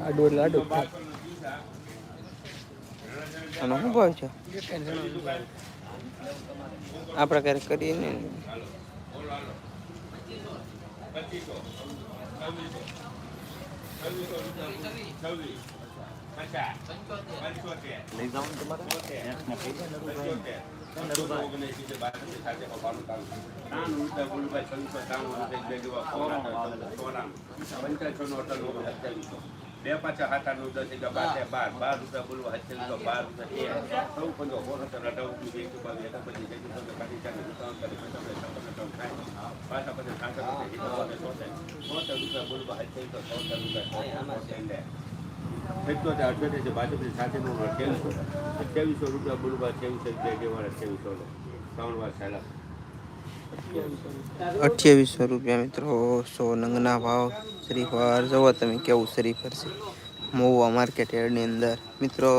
આડું એટલે આડું. આનો શું ભાવ છે? આ પ્રકારે કરીએ ને. છવ્વીસો બે પાછા હાથા નું દસ એટલે બાર બાર બાર રૂપિયા બોલવા તો બાર રૂપિયા સૌ પંજો ઓગણસત્તર અઢાર રૂપિયા એક રૂપિયા એકા પછી એક રૂપિયા કાઢી ચાલીસ રૂપિયા કરી પાછા પછી સાઠ રૂપિયા બોલવા હશે તો સો રૂપિયા સિત્તોતેર અઠ્યોતેર છે ભાજપની સાથેનું અઠ્યાવીસો. અઠ્યાવીસો રૂપિયા બોલવા અઠ્યાવીસો રૂપિયા જેવા અઠ્યાવીસો લો. ત્રણ વાર સાલા. અઠ્યાવીસો રૂપિયા મિત્રો સો નંગના ભાવ. શ્રીફળ જુઓ તમે કેવું શ્રીફળ છે મહુવા માર્કેટ યાર્ડની અંદર. મિત્રો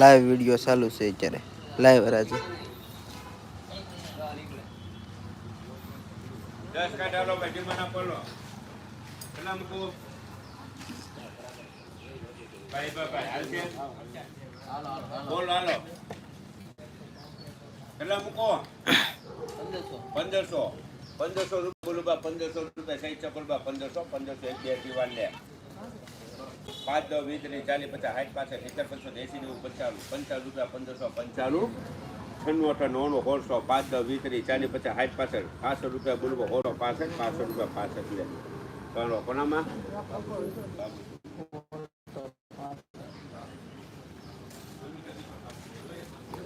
લાઈવ વીડિયો ચાલુ છે અત્યારે. લાઈવ રાજે દસ કાઢાલો બેટિંગ પડલો કેટલા મૂકું. ભાઈ ભાઈ હાલશે બોલ હાલો. કેટલા મૂકો. પંદરસો. પંદરસો. રૂપિયા બોલું બા પંદરસો રૂપિયા સહી ચપલ બા પંદરસો પંદરસો એક બે દીવાન લે. પાંચ દસ વીસ ત્રીસ ચાલીસ પચાસ સાઠ પાસઠ સિત્તેર પંચસો એસી નેવું પંચાણું. પંચાણું રૂપિયા પંદરસો પંચાણું. છન્નું અઠા નવ્વાણું હોળસો પાંચ દસ વીસ ત્રીસ ચાલીસ પચાસ સાઠ પાસઠ પાંચસો રૂપિયા બોલવો હોળો પાસઠ પાંચસો રૂપિયા પાસઠ લે. ચાલો કોનામાં?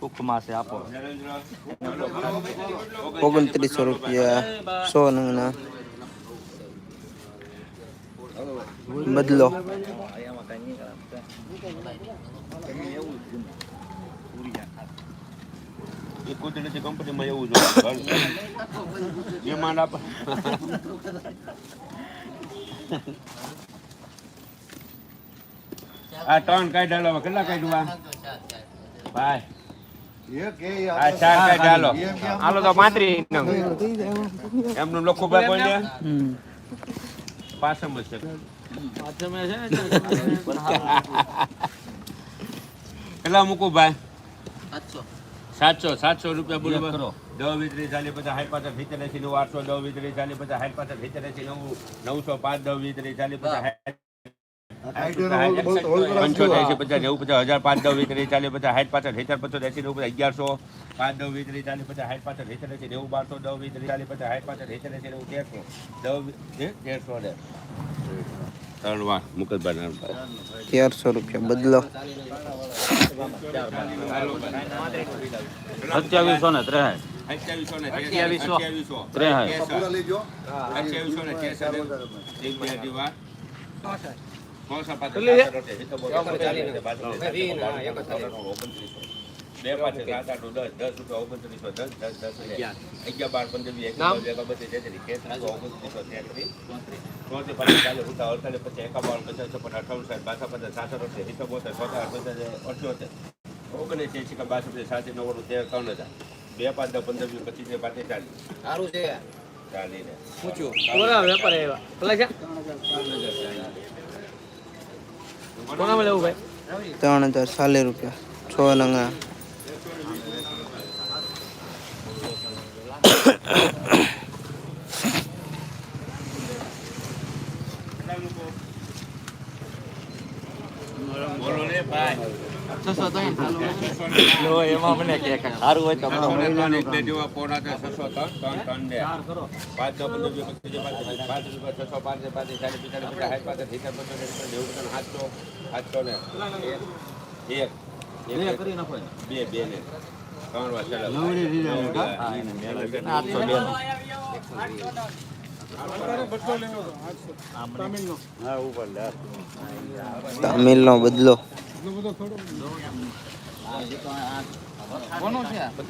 સુખમાં છે આપો. ઓગણત્રીસો રૂપિયા સો નંગના. બદલો. કંપનીમાં એવું જોઈએ ડિમાન્ડ આપે. આ ત્રણ કાઢ હાલો કેટલા કાઢવા ભાઈ. હાલો હાલો તો પાંત્રીસ એમનું લખો ભાઈ પાસમ છે. કેટલા મૂકું ભાઈ? સાતસો સાતસો રૂપિયા બોલો કરો. દસ વીતરી ચાલી પચાસ હાઈ પાછળ સિત્તેર એસી નવ આઠસો દસ વીતરી ચાલી પચાસ હાઈ પાછળ સિત્તેર એસી નવ નવસો પાંચ દસ વીતરી ચાલી પચાસ પંચોતેર પચાસ નેવું પચાસ હજાર પાંચ દસ વીસ ચાલીસ પચાસ સાઠ પાછળ સિત્તેર પચાસ એસી નેવું પચાસ અગિયારસો. પાંચ દસ વીસ ચાલીસ પચાસ સાઠ પાછળ સિત્તેર એસી નેવું બારસો દસ વીસ ચાલીસ પચાસ સાઠ પાછળ સિત્તેર એસી નેવું તેરસો. દસ તેરસો ને. ત્રણ તેરસો રૂપિયા બદલો. સત્યાવીસો ને ત્રેસઠ. અઠ્યાવીસો ત્રેસઠ અઠ્યાવીસો ને તો બોલો. ઓગણત્રીસો. બે પાંચ સાત આઠ દસ દસ રૂપિયા ઓગણત્રીસો દસ દસ દસ અગિયાર. બાર પંદર વીસ એક બત્રીસ તેત્રીસ તેત્રીસ ઓગણત્રીસો તેત્રીસ. ચોત્રીસ. પાંત્રીસ ચાલીસ ઉતા અડતાલીસ પચાસ એકાવન પચાસ છપ્પન અઠાવન સાઠ બાસઠ પચાસ સાસઠ અઠ્યાસી સિત્તેર બોતેર પચાસ અઠ્યોતેર ઓગણીસ એસી બાસઠ પચાસ સાસી નવ્વાણું તેર ત્રણ હજાર. બે પાંચ દસ પંદર વીસ પચીસ ને પાંત્રીસ ચાલીસ. સારું છે. ચાલીને. કોના વેપાર આવ્યા? ત્રણ હજાર સાલે રૂપિયા. છ લંગા બોલો રે લો એમાં મને કે કે સારું હોય તો છસો ને ત્રણ એક બે જેવા પોણા છે છસો ત્રણ ત્રણ ત્રણ બે. પાંચ છ પંદર વીસ પચીસ પાંચ રૂપિયા છસો પાંચ પાંચ ચાલીસ પિસ્તાલીસ પચાસ સાઠ પાંચ સિત્તેર પંચોતેર નેવું રૂપિયા સાતસો સાતસો ને એક. બે બે ને. ત્રણ વાર ચાલો. હા, એને મેળવે છે? ને આઠસો બે નો.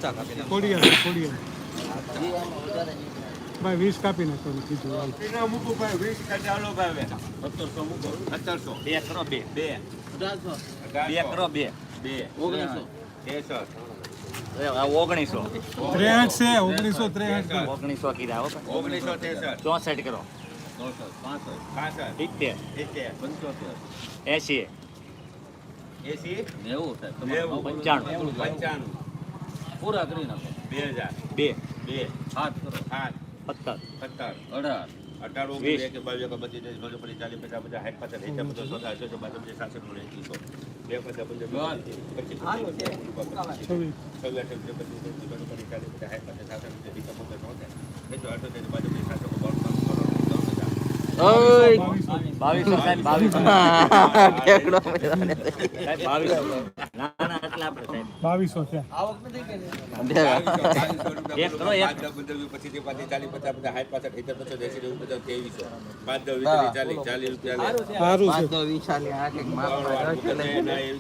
તામિલનો બદલો ભાઈ વીસ કાપી નાખો કીધું હાલ. વીસ ચાલો ભાઈ સત્તરસો મૂકો. સત્તરસો. બે કરો બે. બે. બે કરો બે. બે. ઓગણીસો. આ ઓગણીસો. ત્રેસઠ છે ઓગણીસો ત્રેસઠ છે. ઓગણીસો કીધા હો ઓગણીસો ત્રેસઠ. ચોસઠ કરો. પાસઠ સિત્તેર. સિત્તેર. એસી એસી નેવું નેવું પંચાણું પંચાણું પૂરા કરી નાખો બે હજાર બે બે સાત સાત સત્તર સત્તર અઢાર અઢાર. ઓગણીસ એક બાવીસ એક પછી ત્રીસ ચોત્રીસ પચીસ ચાલીસ પચાસ પચાસ સાઠ પાછળ સિત્તેર પચાસ સોળા અઠ્યોતેર બાસઠ પચાસ સાસઠ ઓગણીસ એકવીસો બે પચાસ પંદર પચીસ છવ્વીસ છવ્વીસ પચીસ પચીસ ચાલીસ પચાસ સાઠ પચાસ સાસઠ બીજા પંદર ચોતેર એકસો અઠ્યોતેર બાજુ પચાસ સાતસો બાવન પાંચસો ત્રણ હજાર ઓય બાવીસો છે. સારું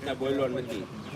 છે બોલ્યો નથી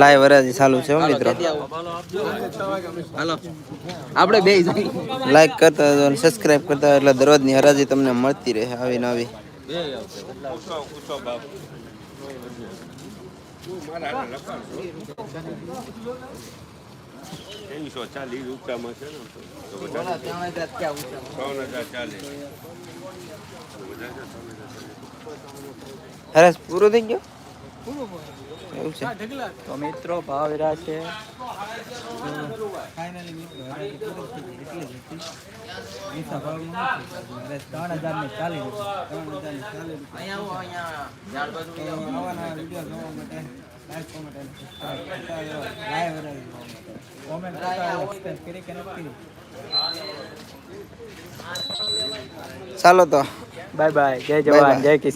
રહેતો હરાજી ચાલુ છે મિત્રો. આપણે બે લાઈક કરતા દહ અને ત્રીસ કરતા એટલે થોડું હરાજી તમને મળતી રહે આવી ને આવી. ચાલીસ ને કેટલા ચા પાંચ? ચાલી ચાલુ છે. મિત્રો આવી નવી તું. ત્રેવીસો ચાલીસ રૂપિયામાં છે ત્રણ હજાર એવું મિત્રો ભાવ ચાલો તો. બાય બાય જય bye. જય કિસાન.